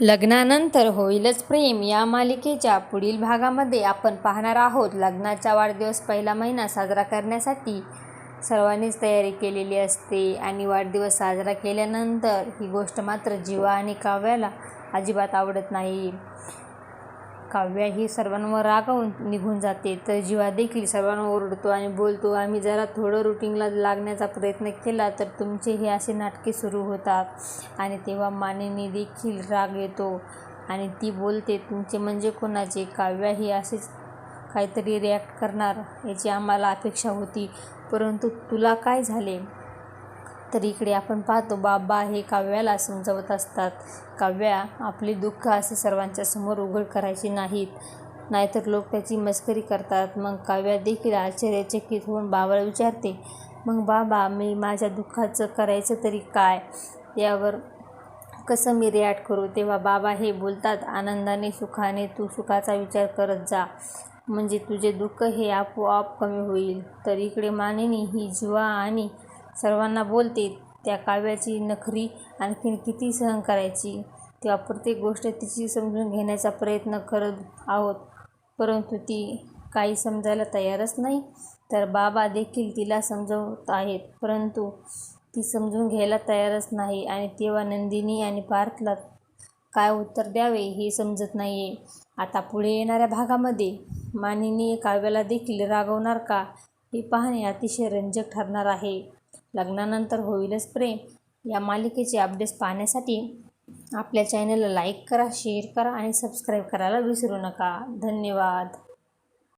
लग्नानंतर होईलच प्रेम. या मालिकेच्या पुढील भागामध्ये आपण पाहणार आहोत लग्नाचा वाढदिवस पहिला महिना साजरा करण्यासाठी सर्वांनीच तयारी केलेली असते आणि वाढदिवस साजरा केल्यानंतर ही गोष्ट मात्र जीवा आणि काव्याला अजिबात आवडत नाही. काव्या ही सर्वांवर रागावून निघून जाते. तर जीवा देखील सर्वांवर ओरडतो आणि बोलतो आम्ही जरा थोडं रुटीनला लागण्याचा प्रयत्न केला तर तुमचे हे असे नाटके सुरू होतात. आणि तेव्हा मानेने देखील राग येतो आणि ती बोलते तुमचे म्हणजे कोणाचे? काव्या ही असेच काहीतरी रिॲक्ट करणार याची आम्हाला अपेक्षा होती परंतु तुला काय झाले? तर इकडे आपण पाहतो बाबा हे काव्याला समजवत असतात. काव्या आपले दुःख असे सर्वांच्या समोर उघड करायचे नाहीत. नाहीतर लोक त्याची मस्करी करतात. मग काव्या देखील आश्चर्यचकित होऊन बाबाला विचारते मग बाबा मी माझ्या दुःखाचं करायचं तरी काय? यावर कसं मी रिॲक्ट करू? तेव्हा बाबा हे बोलतात आनंदाने सुखाने तू सुखाचा विचार करत जा. म्हणजे तुझे दुःख हे आपोआप कमी होईल. तर इकडे मानिनी ही जीवा आणि सर्वांना बोलते त्या काव्याची नखरी आणखीन किती सहन करायची? तेव्हा प्रत्येक गोष्ट तिची समजून घेण्याचा प्रयत्न करत आहोत. परंतु ती काही समजायला तयारच नाही. तर बाबा देखील तिला समजवत आहेत. परंतु ती समजून घ्यायला तयारच नाही आणि तेव्हा नंदिनी आणि पार्थला काय उत्तर द्यावे हे समजत नाही आहे आता पुढे येणाऱ्या भागामध्ये मानिनी काव्याला देखील रागवणार का? हे पाहणे अतिशय रंजक ठरणार आहे. लग्नानंतर होईलच प्रेम. या मालिकेचे अपडेट्स पाहण्यासाठी आपल्या चॅनलला लाईक करा शेअर करा आणि सबस्क्राईब करायला विसरू नका. धन्यवाद.